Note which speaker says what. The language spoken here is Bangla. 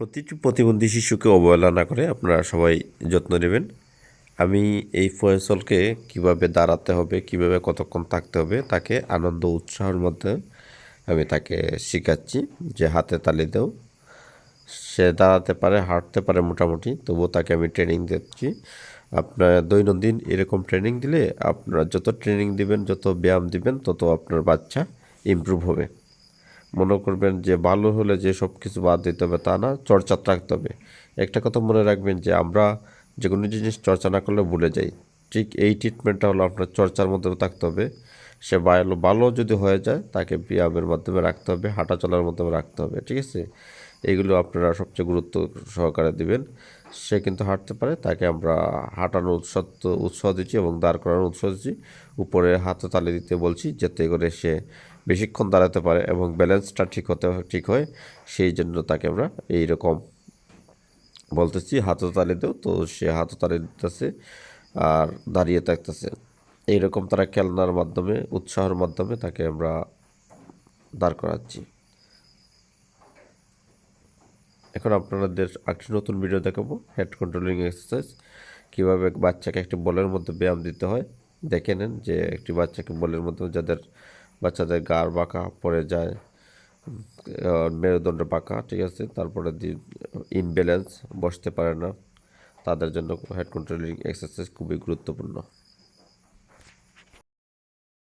Speaker 1: প্রতিটি প্রতিবন্ধী শিশুকে অবহেলা না করে আপনারা সবাই যত্ন নেবেন। আমি এই ফয়সলকে কীভাবে দাঁড়াতে হবে, কীভাবে কতক্ষণ থাকতে হবে, তাকে আনন্দ উৎসাহের মধ্যে আমি তাকে শেখাচ্ছি যে হাতে তালি দেও। সে দাঁড়াতে পারে, হাঁটতে পারে মোটামুটি, তবুও তাকে আমি ট্রেনিং দিচ্ছি। আপনার দৈনন্দিন এরকম ট্রেনিং দিলে আপনারা যত ট্রেনিং দিবেন, যত ব্যায়াম দিবেন, তত আপনার বাচ্চা ইমপ্রুভ হবে। মনে করবেন যে ভালো হলে যে সব কিছু বাদ দিতে হবে তা না চর্চা রাখতে হবে। একটা কথা মনে রাখবেন যে আমরা যে কোনো জিনিস চর্চা না করলে ভুলে যাই। ঠিক এই ট্রিটমেন্টটা হলো আপনার চর্চার মধ্যে থাকতে হবে। সে ভালো ভালো যদি হয়ে যায় তাকে ব্যায়ামের মাধ্যমে রাখতে হবে হাঁটা চলার মাধ্যমে রাখতে হবে, ঠিক আছে? এগুলো আপনারা সবচেয়ে গুরুত্ব সহকারে দিবেন। সে কিন্তু হাঁটতে পারে, তাকে আমরা হাঁটানোর উৎসাহ উৎসাহ দিচ্ছি এবং দাঁড় করানোর উৎসাহ দিচ্ছি। উপরে হাতে তালি দিতে বলছি যাতে করে সে বেশিক্ষণ দাঁড়াতে পারে এবং ব্যালেন্সটা ঠিক হতে, ঠিক হয়। সেই জন্য তাকে আমরা এই রকম বলতেছি হাতে তালি দেও। তো সে হাতে তালি দিতেছে আর দাঁড়িয়ে থাকতেছে। এইরকম তারা খেলনার মাধ্যমে, উৎসাহের মাধ্যমে তাকে আমরা দাঁড় করাচ্ছি। এখন আপনাদের একটি নতুন ভিডিও দেখাবো। হেড কন্ট্রোলিং এক্সারসাইজ কীভাবে বাচ্চাকে একটি বলের মধ্যে ব্যায়াম দিতে হয়। দেখে নেন যে একটি বাচ্চাকে বলের মধ্যে যাদের, বাচ্চাদের গাড় বাঁকা পড়ে যায় মেরুদণ্ড বাঁকা, ঠিক আছে? তারপরে ইনব্যালেন্স বসতে পারে না। তাদের জন্য হেড কন্ট্রোলিং এক্সারসাইজ খুবই গুরুত্বপূর্ণ।